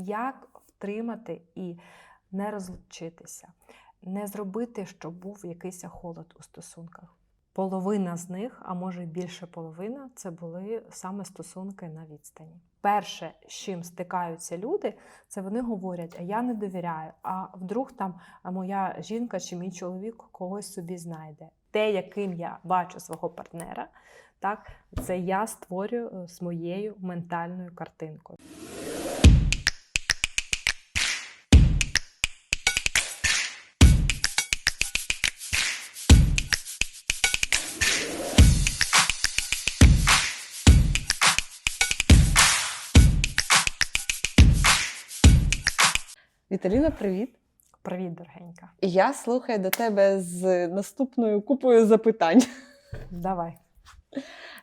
Як втримати і не розлучитися, не зробити, щоб був якийсь холод у стосунках. Половина з них, а може більше половина, це були саме стосунки на відстані. Перше, з чим стикаються люди, це вони говорять: а я не довіряю, а вдруг там моя жінка чи мій чоловік когось собі знайде. Те, яким я бачу свого партнера, так, це я створюю е, моєю ментальною картинкою. Віталіна, привіт! Привіт, дорогенька. Я слухаю до тебе з наступною купою запитань. Давай.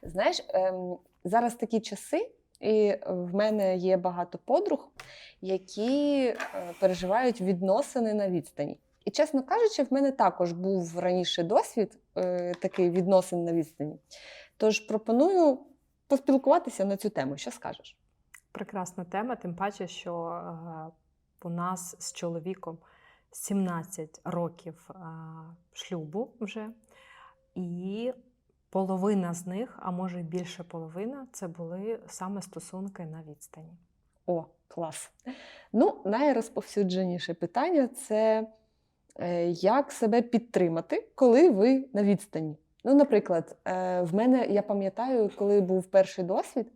Знаєш, ем, зараз такі часи, і в мене є багато подруг, які е, переживають відносини на відстані. І, чесно кажучи, в мене також був раніше досвід е, такий відносин на відстані. Тож пропоную поспілкуватися на цю тему. Що скажеш? Прекрасна тема, тим паче, що е, у нас з чоловіком 17 років е, шлюбу вже, і половина з них, а може більше половина, це були саме стосунки на відстані. О, клас. Ну, найрозповсюдженіше питання це е, як себе підтримати, коли ви на відстані. Ну, наприклад, е, в мене я пам'ятаю, коли був перший досвід,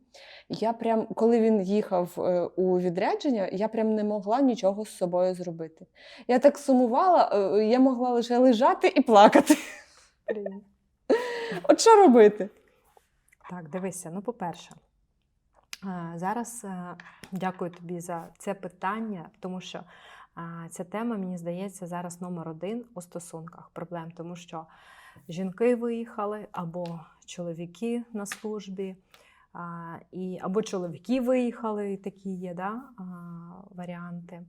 я прям, коли він їхав е, у відрядження, я прям не могла нічого з собою зробити. Я так сумувала, е, я могла лише лежати і плакати. От що робити? Так, дивися, ну, по-перше, зараз дякую тобі за це питання, тому що ця тема, мені здається, зараз номер один у стосунках проблем, тому що жінки виїхали, або чоловіки на службі, а, і, або чоловіки виїхали, і такі є да, а, варіанти.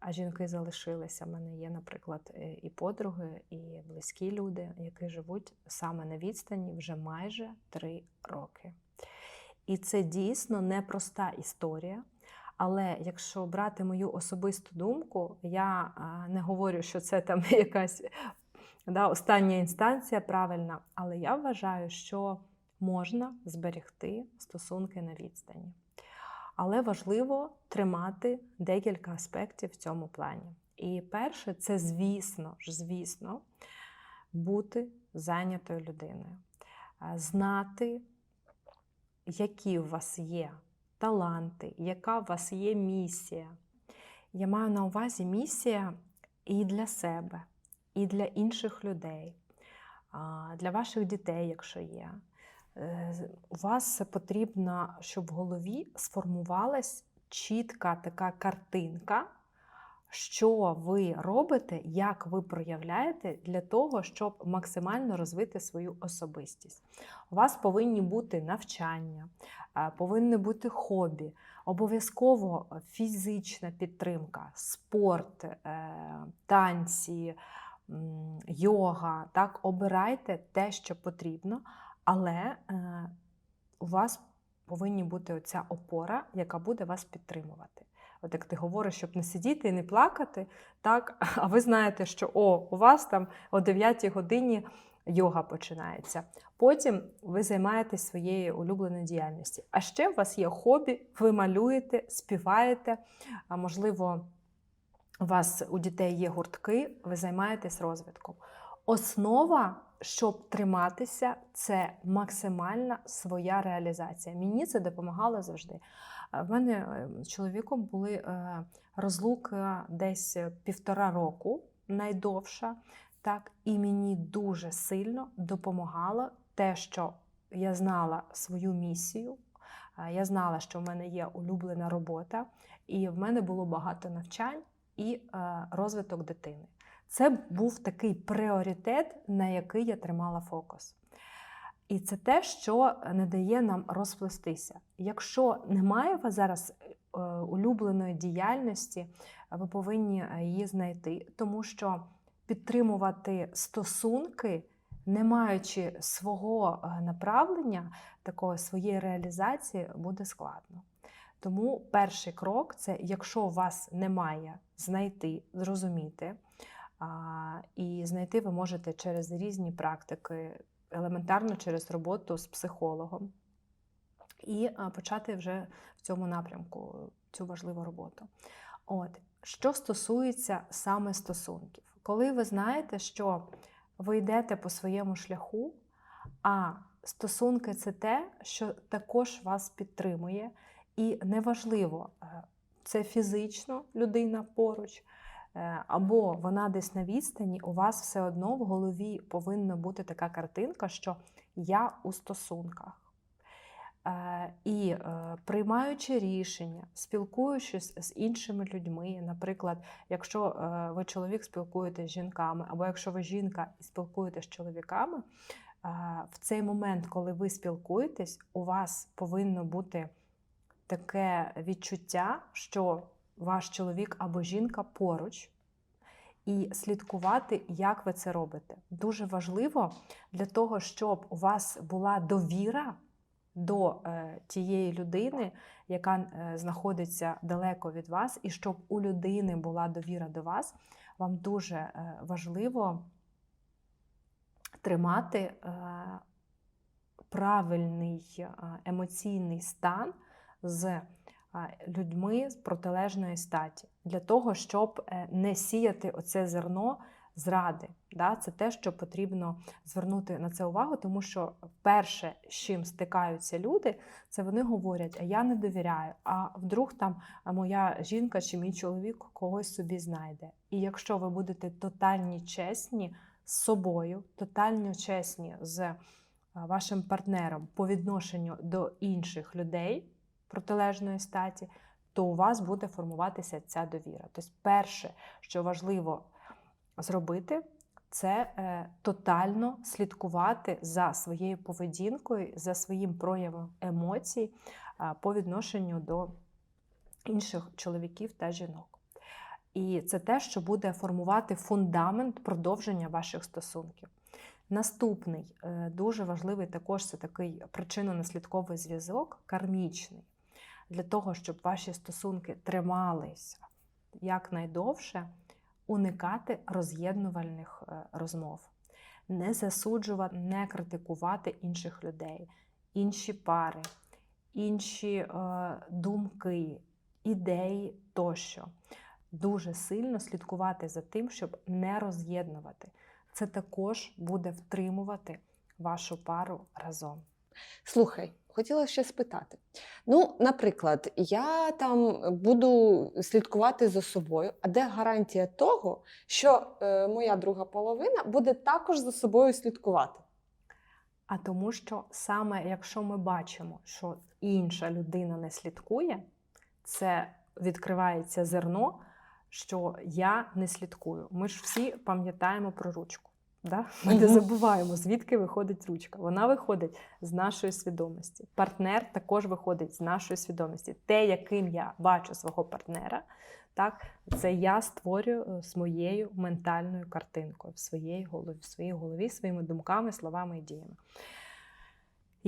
А жінки залишилися. У мене є, наприклад, е, і подруги, і близькі люди, які живуть саме на відстані вже майже три роки. І це дійсно непроста історія. Але якщо брати мою особисту думку, я не говорю, що це там якась да, остання інстанція правильна, але я вважаю, що можна зберегти стосунки на відстані. Але важливо тримати декілька аспектів в цьому плані. І перше, це, звісно ж, звісно, бути зайнятою людиною, знати, які у вас є таланти, яка у вас є місія. Я маю на увазі місія і для себе, і для інших людей, для ваших дітей, якщо є. Е, У вас потрібно, щоб в голові сформувалась чітка така картинка, що ви робите, як ви проявляєте для того, щоб максимально розвити свою особистість. У вас повинні бути навчання, е, повинні бути хобі, обов'язково фізична підтримка, спорт, е, танці, йога. Так, обирайте те, що потрібно, але е, у вас повинні бути оця опора, яка буде вас підтримувати. От як ти говориш, щоб не сидіти і не плакати, так, а ви знаєте, що о, у вас там о 9 годині йога починається. Потім ви займаєтесь своєю улюбленою діяльністю. А ще у вас є хобі, ви малюєте, співаєте, можливо, у вас у дітей є гуртки, ви займаєтесь розвитком. Основа, щоб триматися, це максимальна своя реалізація. Мені це допомагало завжди. А В мене е, з чоловіком були е, розлуки десь півтора року, найдовша. Так, і мені дуже сильно допомагало те, що я знала свою місію, е, я знала, що в мене є улюблена робота, і в мене було багато навчань і е, розвиток дитини. Це був такий пріоритет, на який я тримала фокус. І це те, що не дає нам розплестися. Якщо немає вас зараз е, улюбленої діяльності, ви повинні е, її знайти, тому що підтримувати стосунки, не маючи свого направлення, такої своєї реалізації, буде складно. Тому перший крок це якщо у вас немає, знайти, зрозуміти. І знайти ви можете через різні практики, елементарно через роботу з психологом, і почати вже в цьому напрямку цю важливу роботу. От, що стосується саме стосунків, коли ви знаєте, що ви йдете по своєму шляху, а стосунки це те, що також вас підтримує, і неважливо, е, це фізично людина поруч, е, або вона десь на відстані, у вас все одно в голові повинна бути така картинка, що я у стосунках. Е, І приймаючи рішення, спілкуючись з іншими людьми, наприклад, якщо ви чоловік спілкуєтесь з жінками, або якщо ви жінка і спілкуєтесь з чоловіками, в цей момент, коли ви спілкуєтесь, у вас повинно бути таке відчуття, що ваш чоловік або жінка поруч, і слідкувати, як ви це робите. Дуже важливо для того, щоб у вас була довіра до е, тієї людини, яка е, знаходиться далеко від вас, і щоб у людини була довіра до вас, вам дуже е, важливо тримати правильний емоційний стан з е, людьми з протилежної статі, для того, щоб е, не сіяти оце зерно зради. Да? Це те, що потрібно звернути на це увагу, тому що перше, з чим стикаються люди, це вони говорять, а я не довіряю, а вдруг там моя жінка чи мій чоловік когось собі знайде. І якщо ви будете тотальні чесні з собою, тотально чесні з вашим партнером по відношенню до інших людей протилежної статі, то у вас буде формуватися ця довіра. Тобто, перше, що важливо зробити, це е, тотально слідкувати за своєю поведінкою, за своїм проявом емоцій е, по відношенню до інших чоловіків та жінок. І це те, що буде формувати фундамент продовження ваших стосунків. Наступний е, дуже важливий також це такий причинно-наслідковий зв'язок, кармічний, для того, щоб ваші стосунки трималися якнайдовше уникати роз'єднувальних е, розмов, не засуджувати, не критикувати інших людей, інші пари, інші е, думки, ідеї тощо. Дуже сильно слідкувати за тим, щоб не роз'єднувати. Це також буде втримувати вашу пару разом. Слухай, хотіла ще спитати. Ну, наприклад, я там буду слідкувати за собою, а де гарантія того, що е, моя друга половина буде також за собою слідкувати? А тому, що саме якщо ми бачимо, що інша людина не слідкує, це відкривається зерно, що я не слідкую. Ми ж всі пам'ятаємо про ручку. Да? Ми не забуваємо, звідки виходить ручка. Вона виходить з нашої свідомості. Партнер також виходить з нашої свідомості. Те, яким я бачу свого партнера, так, це я створюю е, з моєю ментальною картинкою в своїй голові, в своїй голові своїми думками, словами і діями.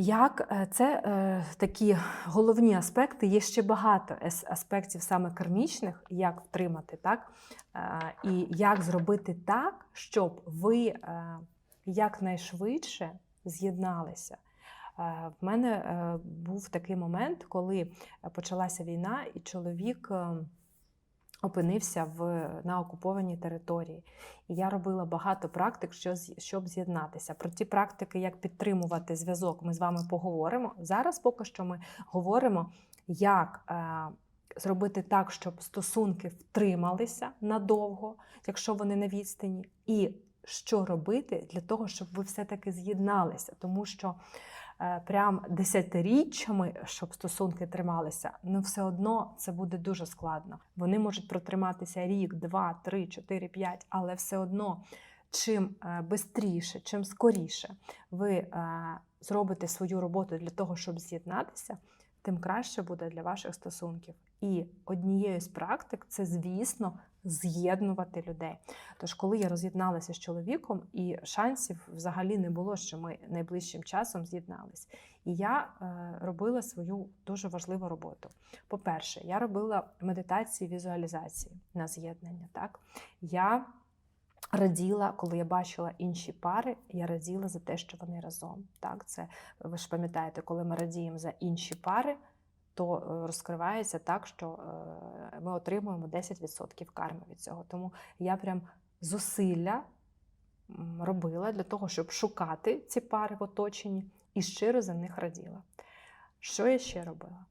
Як е, це е, такі головні аспекти, є ще багато аспектів саме кармічних, як втримати, так? Е, і як зробити так, щоб ви якнайшвидше з'єдналися. В мене був такий момент, коли почалася війна, і чоловік опинився в, на окупованій території. І я робила багато практик, що щоб з'єднатися. Про ті практики, як підтримувати зв'язок, ми з вами поговоримо. Зараз поки що ми говоримо, як е, зробити так, щоб стосунки втрималися надовго, якщо вони на відстані, і що робити для того, щоб ви все-таки з'єдналися, тому що прям десятиріччями, щоб стосунки трималися, ну все одно це буде дуже складно. Вони можуть протриматися рік, два, три, чотири, п'ять, але все одно. Чим швидше, чим скоріше ви е, зробите свою роботу для того, щоб з'єднатися, тим краще буде для ваших стосунків. І однією з практик це, звісно, з'єднувати людей. Тож, коли я роз'єдналася з чоловіком, і шансів взагалі не було, що ми найближчим часом з'єднались. І я е, робила свою дуже важливу роботу. По-перше, я робила медитації, візуалізації на з'єднання. Так? Я раділа, коли я бачила інші пари, я раділа за те, що вони разом. Так? Це ви ж пам'ятаєте, коли ми радіємо за інші пари, то е, розкривається так, що е, ми отримуємо 10% карми від цього. Тому я прям зусилля робила для того, щоб шукати ці пари в оточенні і щиро за них раділа. Що я ще робила?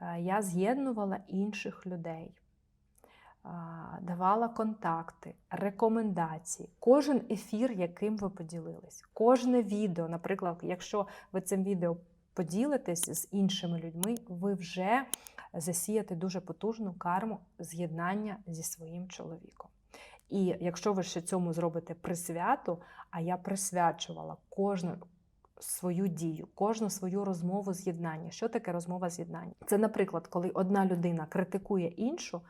Е, Я з'єднувала інших людей, давала контакти, рекомендації, кожен ефір, яким ви поділились, кожне відео, наприклад, якщо ви цим відео поділитесь з іншими людьми, ви вже засіяте дуже потужну карму з'єднання зі своїм чоловіком. І якщо ви ще цьому зробите присвяту, а я присвячувала кожну свою дію, кожну свою розмову з'єднання. Що таке розмова з'єднання? Це, наприклад, коли одна людина критикує іншу,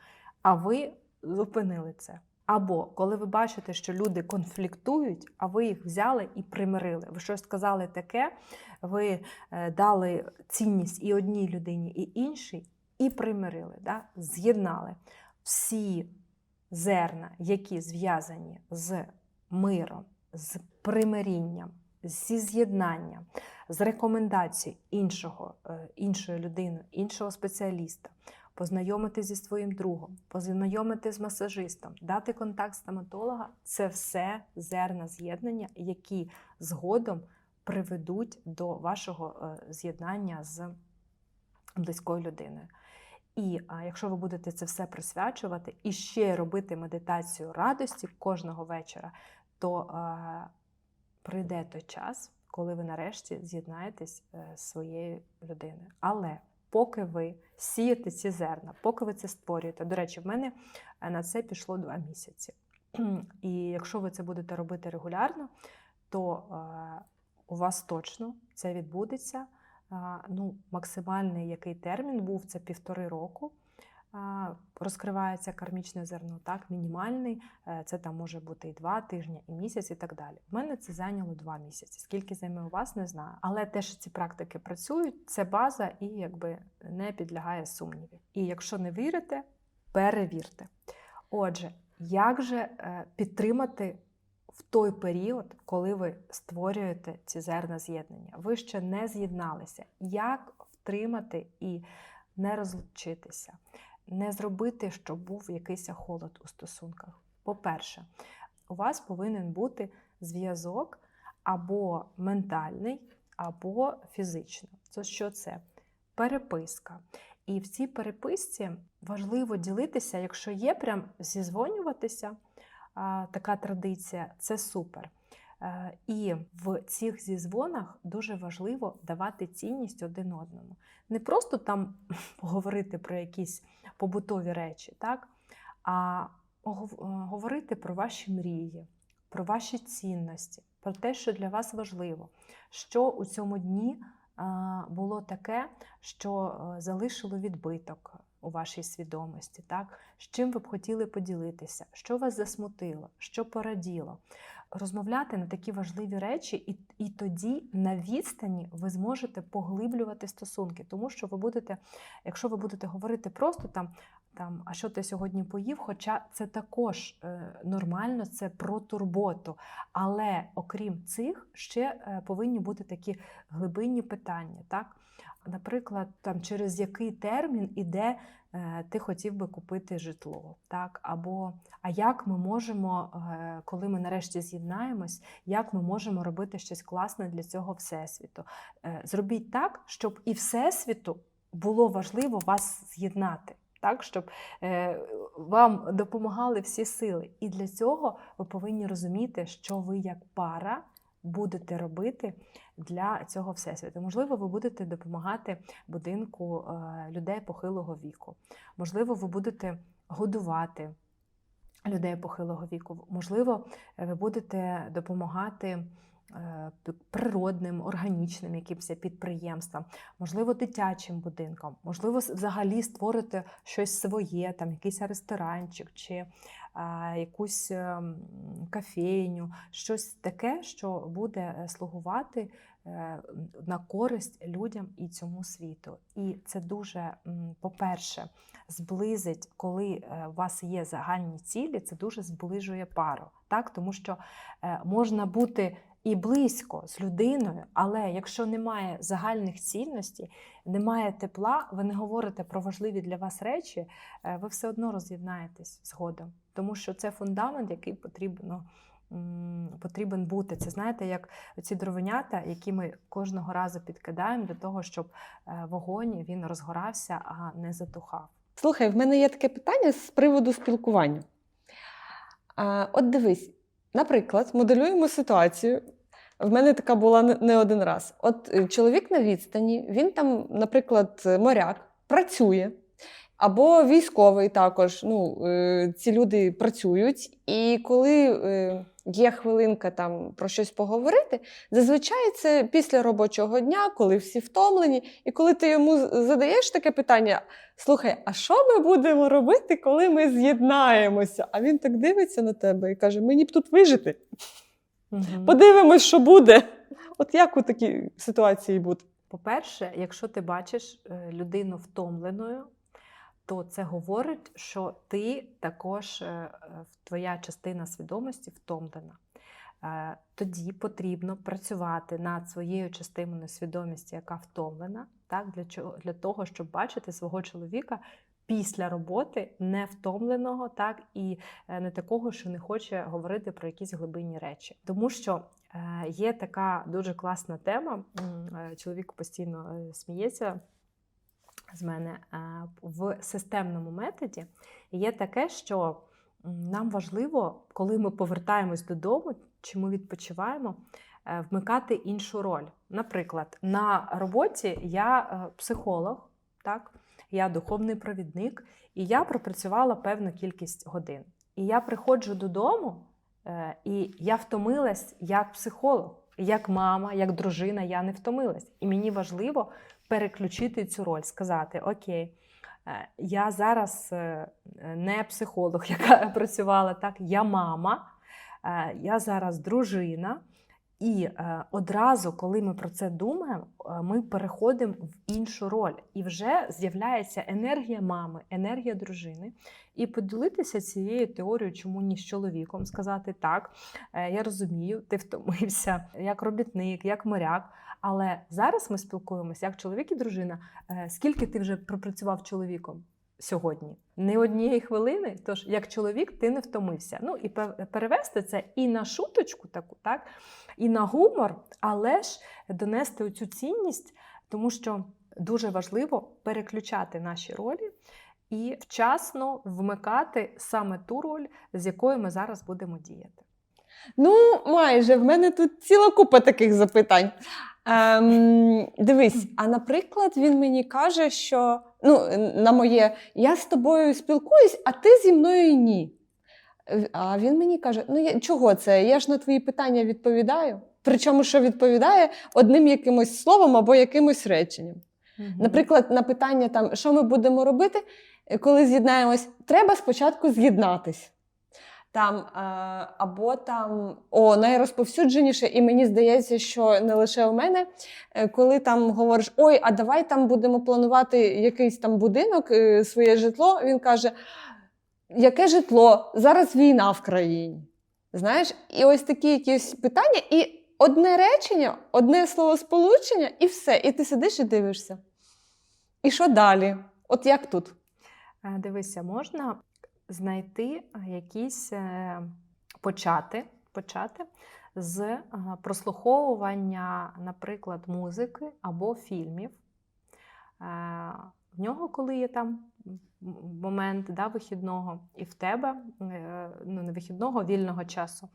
а ви зупинили це. Або коли ви бачите, що люди конфліктують, а ви їх взяли і примирили. Ви щось сказали таке, ви е, дали цінність і одній людині, і іншій, і примирили, да? з'єднали всі зерна, які зв'язані з миром, з примирінням, зі з'єднанням, з рекомендацією іншого, е, іншої людини, іншого спеціаліста, познайомити зі своїм другом, познайомити з масажистом, дати контакт стоматолога це все зерна з'єднання, які згодом приведуть до вашого е, з'єднання з близькою людиною. І а, якщо ви будете це все присвячувати і ще робити медитацію радості кожного вечора, то а, прийде той час, коли ви нарешті з'єднаєтесь е, з своєю людиною. Але поки ви сієте ці зерна, поки ви це створюєте, до речі, в мене е, на це пішло два місяці. І якщо ви це будете робити регулярно, то е, у вас точно це відбудеться. Ну, максимальний який термін був це півтори року. Розкривається кармічне зерно, так, мінімальний, е, це там може бути і два тижні, і місяць, і так далі. У мене це зайняло два місяці. Скільки займе у вас, не знаю. Але те, що ці практики працюють, це база і якби не підлягає сумніві. І якщо не вірите, перевірте. Отже, як же е, підтримати в той період, коли ви створюєте ці зерна з'єднання? Ви ще не з'єдналися. Як втримати і не розлучитися, не зробити, щоб був якийсь холод у стосунках? По-перше, у вас повинен бути зв'язок або ментальний, або фізичний. Це що це? Переписка. І в цій переписці важливо ділитися, якщо є прям зізвонюватися, така традиція, це супер. Е, І в цих зізвонах дуже важливо давати цінність один одному. Не просто там говорити про якісь побутові речі, так? а е, говорити про ваші мрії, про ваші цінності, про те, що для вас важливо, що у цьому дні було таке, що е, залишило відбиток у вашій свідомості, так? з чим ви б хотіли поділитися, що вас засмутило, що пораділо. Розмовляти на такі важливі речі, і, і тоді на відстані ви зможете поглиблювати стосунки, тому що ви будете, якщо ви будете говорити просто там, там, а що ти сьогодні поїв, хоча це також е, нормально, це про турботу. Але окрім цих, ще е, повинні бути такі глибинні питання. Так? Наприклад, там, через який термін іде е, ти хотів би купити житло, так? Або а як ми можемо, коли ми нарешті з'єднаємось, як ми можемо робити щось класне для цього всесвіту? Зробіть так, щоб і всесвіту було важливо вас з'єднати. Так, щоб е, вам допомагали всі сили. І для цього ви повинні розуміти, що ви як пара будете робити для цього всесвіту. Можливо, ви будете допомагати будинку е, людей похилого віку. Можливо, ви будете годувати людей похилого віку. Можливо, ви будете допомагати природним, органічним якимось підприємствам, можливо, дитячим будинком, можливо, взагалі створити щось своє, там якийсь ресторанчик чи а, якусь ем, кафейню, щось таке, що буде е, слугувати е, на користь людям і цьому світу. І це дуже, по-перше, зблизить, коли е, у вас є загальні цілі, це дуже зближує пару. Так? Тому що е, можна бути і близько з людиною, але якщо немає загальних цінностей, немає тепла, ви не говорите про важливі для вас речі, е, ви все одно роз'єднаєтесь згодом. Тому що це фундамент, який потрібно. Потрібен бути. Це знаєте, як ці дровенята, які ми кожного разу підкидаємо для того, щоб е, вогонь він розгорався, а не затухав. Слухай, в мене є таке питання з приводу спілкування. От дивись, наприклад, моделюємо ситуацію. В мене така була не- один раз. От е, чоловік на відстані, він там, наприклад, моряк, працює, або військовий також. Ну, е, ці люди працюють. І коли е, є хвилинка там про щось поговорити, зазвичай це після робочого дня, коли всі втомлені, і коли ти йому задаєш таке питання: слухай, а що ми будемо робити, коли ми з'єднаємося? А він так дивиться на тебе і каже: мені б тут вижити. Подивимось, що буде. От як у такій ситуації бути? По-перше, якщо ти бачиш е, людину втомленою, то це говорить, що ти також е, е, твоя частина свідомості втомлена. Тоді потрібно працювати над своєю частиною свідомості, яка втомлена, так, для, чого, для того, щоб бачити свого чоловіка після роботи не втомленого, так, і е, не такого, що не хоче говорити про якісь глибинні речі. Тому що Е, Є така дуже класна тема. е, Чоловік постійно сміється з мене в системному методі. Є таке, що нам важливо, коли ми повертаємось додому чи ми відпочиваємо, вмикати іншу роль. Наприклад, на роботі я психолог, так? Я духовний провідник, і я пропрацювала певну кількість годин. І я приходжу додому. Е, І я втомилась як психолог, як мама, як дружина, я не втомилась. І мені важливо переключити цю роль, сказати: Окей, е, я зараз е, не психолог, яка працювала так, я мама, я зараз дружина. І е, одразу, коли ми про це думаємо, е, ми переходимо в іншу роль, і вже з'являється енергія мами, енергія дружини. І поділитися цією теорією, чому ні з чоловіком, сказати так, е, я розумію, ти втомився як робітник, як моряк. Але зараз ми спілкуємося як чоловік і дружина. Скільки ти вже пропрацював чоловіком сьогодні? Не однієї хвилини. Тож, як чоловік, ти не втомився. Ну і перевести це і на шуточку таку, так, і на гумор, але ж донести цю цінність, тому що дуже важливо переключати наші ролі і вчасно вмикати саме ту роль, з якою ми зараз будемо діяти. Ну, майже в мене тут ціла купа таких запитань. Ем, дивись, а наприклад, він мені каже, що ну, на моє я з тобою спілкуюсь, а ти зі мною ні. А він мені каже: ну я, чого це? Я ж на твої питання відповідаю. Причому, що відповідає одним якимось словом або якимось реченням. Наприклад, на питання, там, що ми будемо робити, коли з'єднаємось, треба спочатку з'єднатись. Там, е, або там о, найрозповсюдженіше, і мені здається, що не лише у мене, е, коли там говориш, ой, а давай там будемо планувати якийсь там будинок, е, своє житло. Він каже: яке житло? Зараз війна в країні. Знаєш, і ось такі якісь питання, і одне речення, одне словосполучення, і все. І ти сидиш і дивишся. І що далі? От як тут? Дивися, можна знайти е, якісь е, почати, почати з е, прослуховування, наприклад, музики або фільмів. В нього, коли є там момент да, вихідного, і в тебе ну, не вихідного, вільного часу.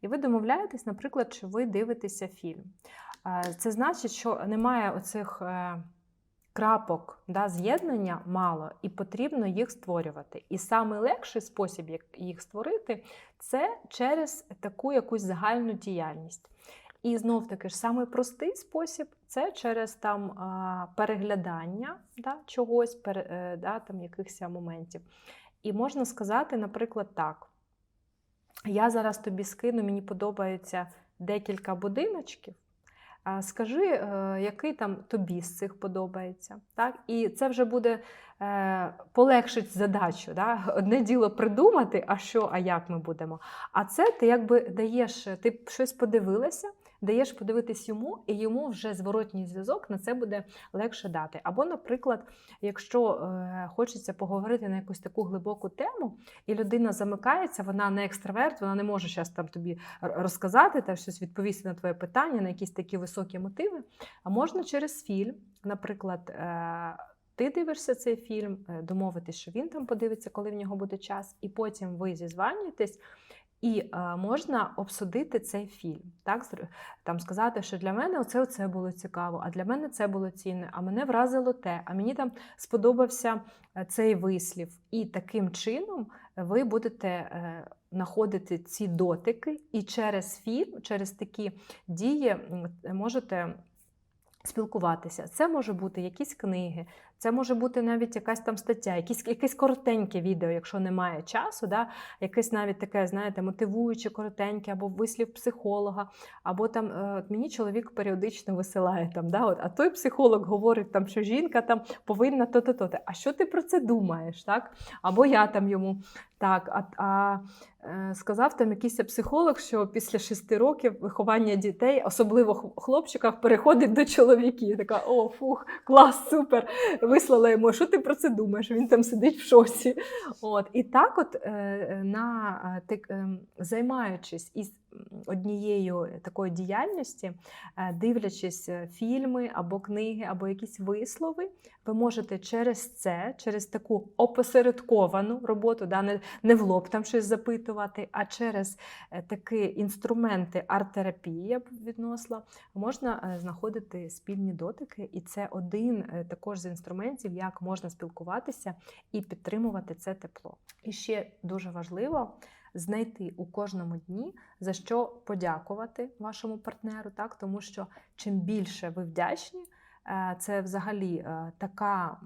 І ви домовляєтесь, наприклад, що ви дивитеся фільм. Це значить, що немає оцих крапок да, з'єднання мало, і потрібно їх створювати. І саме легший спосіб як їх створити це через таку якусь загальну діяльність. І знов таки ж самий простий спосіб це через там переглядання да, чогось, пере, е, да, там якихось моментів. І можна сказати, наприклад, так. Я зараз тобі скину, мені подобаються декілька будиночків. Скажи, е, який там тобі з цих подобається. Так? І це вже буде е, полегшить задачу. Да? Одне діло придумати, а що, а як ми будемо. А це ти якби даєш, ти щось подивилася, даєш подивитись йому, і йому вже зворотній зв'язок на це буде легше дати. Або, наприклад, якщо е, хочеться поговорити на якусь таку глибоку тему, і людина замикається, вона не екстраверт, вона не може зараз там тобі розказати та щось відповісти на твоє питання, на якісь такі високі мотиви. А можна через фільм, наприклад. Е, ти дивишся цей фільм, е, домовитись, що він там подивиться, коли в нього буде час, і потім ви зізванюєтесь, і можна обсудити цей фільм. Так? Там сказати, що для мене оце, оце було цікаво, а для мене це було цінне, а мене вразило те, а мені там сподобався е, цей вислів. І таким чином ви будете е, знаходити ці дотики, і через фільм, через такі дії можете спілкуватися. Це може бути якісь книги, це може бути навіть якась там стаття, якісь, якесь коротеньке відео, якщо немає часу, да? якесь навіть таке, знаєте, мотивуюче, коротеньке, або вислів психолога, або там е, от мені чоловік періодично висилає там, да? от, а той психолог говорить, там, що жінка там повинна то-то, то-то. А що ти про це думаєш? Так? Або я там йому так, а, а е, сказав там якийсь психолог, що після шести років виховання дітей, особливо х- хлопчиках, переходить до чоловіків. Така, о, фух, клас, супер. Вислала йому, що ти про це думаєш? Він там сидить в шоці. От. І так, от е, е, на, так, тик- ем, займаючись із однією такою діяльності, е, дивлячись е, фільми або книги, або якісь вислови, ви можете через це, через таку опосередковану роботу, да, не, не в лоб там щось запитувати, а через е, такі інструменти арт-терапії, я б відносила, можна знаходити спільні дотики, і це один також з інструментів, як можна спілкуватися і підтримувати це тепло. І ще дуже важливо знайти у кожному дні за що подякувати вашому партнеру, так тому що чим більше ви вдячні. е, Це взагалі е, така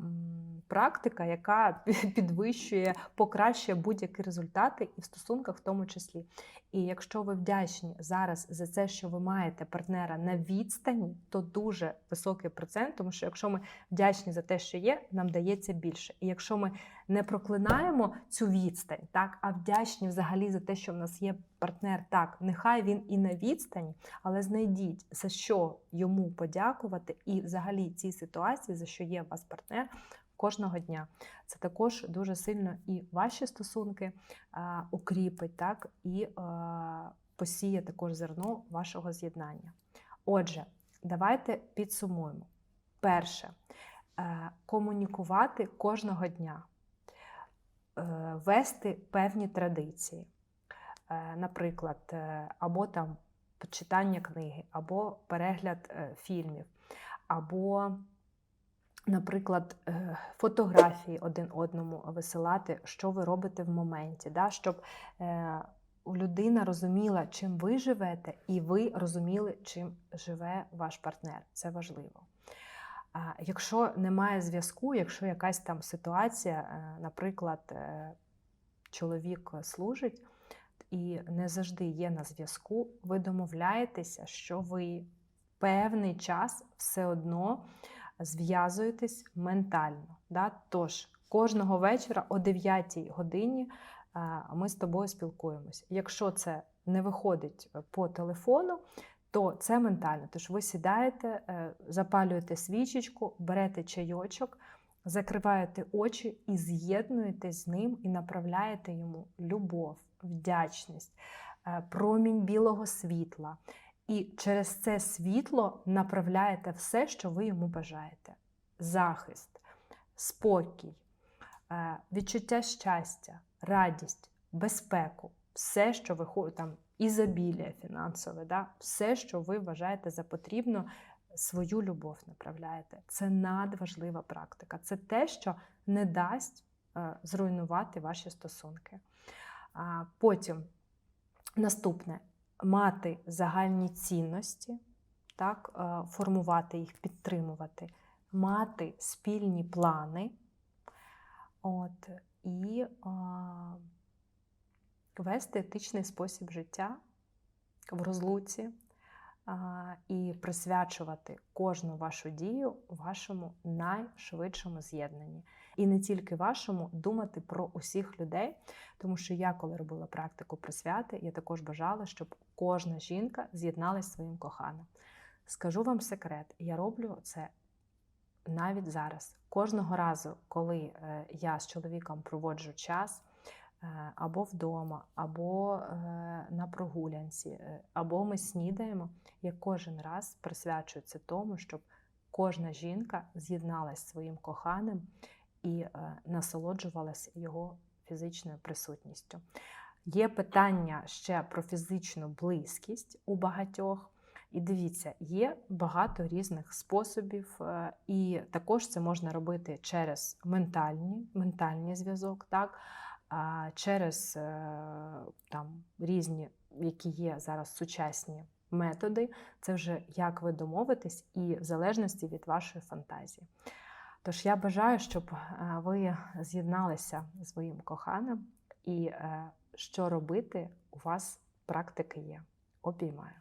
практика, яка підвищує, покращує будь-які результати і в стосунках в тому числі. І якщо ви вдячні зараз за це, що ви маєте партнера на відстані, то дуже високий процент, тому що якщо ми вдячні за те, що є, нам дається більше. І якщо ми не проклинаємо цю відстань, так, а вдячні взагалі за те, що в нас є партнер, так, нехай він і на відстані, але знайдіть за що йому подякувати, і взагалі цій ситуації, за що є у вас партнер. Кожного дня це також дуже сильно і ваші стосунки а, укріпить, так і а, посіє також зерно вашого з'єднання. Отже, давайте підсумуємо. Перше, е, комунікувати кожного дня, вести певні традиції, Е, наприклад, е, або там читання книги, або перегляд е, фільмів, або, наприклад, е, фотографії один одному висилати, що ви робите в моменті, да? щоб е, людина розуміла, чим ви живете, і ви розуміли, чим живе ваш партнер. Це важливо. Якщо немає зв'язку, якщо якась там ситуація, е, наприклад, е, чоловік служить і не завжди є на зв'язку, ви домовляєтеся, що ви певний час все одно зв'язуєтесь ментально. Да? Тож кожного вечора о 9 годині е, ми з тобою спілкуємося. Якщо це не виходить по телефону, то це ментально. Тож ви сідаєте, е, запалюєте свічечку, берете чайочок, закриваєте очі і з'єднуєтесь з ним і направляєте йому любов, вдячність, е, промінь білого світла. І через це світло направляєте все, що ви йому бажаєте: захист, спокій, е, відчуття щастя, радість, безпеку, все, що ви там, ізобілія фінансове, да? все, що ви вважаєте за потрібно, свою любов направляєте. Це надважлива практика. Це те, що не дасть е, зруйнувати ваші стосунки. Потім наступне. мати загальні цінності, так, е, формувати їх, підтримувати, мати спільні плани. От, і а, вести етичний спосіб життя в розлуці і присвячувати кожну вашу дію вашому найшвидшому з'єднанні. І не тільки вашому, думати про усіх людей, тому що я, коли робила практику присвяти, я також бажала, щоб кожна жінка з'єдналася зі своїм коханим. Скажу вам секрет, я роблю це навіть зараз. Кожного разу, коли е, я з чоловіком проводжу час або вдома, або е, на прогулянці, е, або ми снідаємо, я кожен раз присвячую це тому, щоб кожна жінка з'єдналася зі своїм коханим і е, насолоджувалася його фізичною присутністю. Є питання ще про фізичну близькість у багатьох. І дивіться, є багато різних способів, е, і також це можна робити через ментальні, ментальний зв'язок, так? А через е, там, різні, які є зараз сучасні методи. Це вже як ви домовитесь, і в залежності від вашої фантазії. Тож я бажаю, щоб е, ви з'єдналися зі своїм коханим, і е, що робити, у вас практики є. Обіймаю.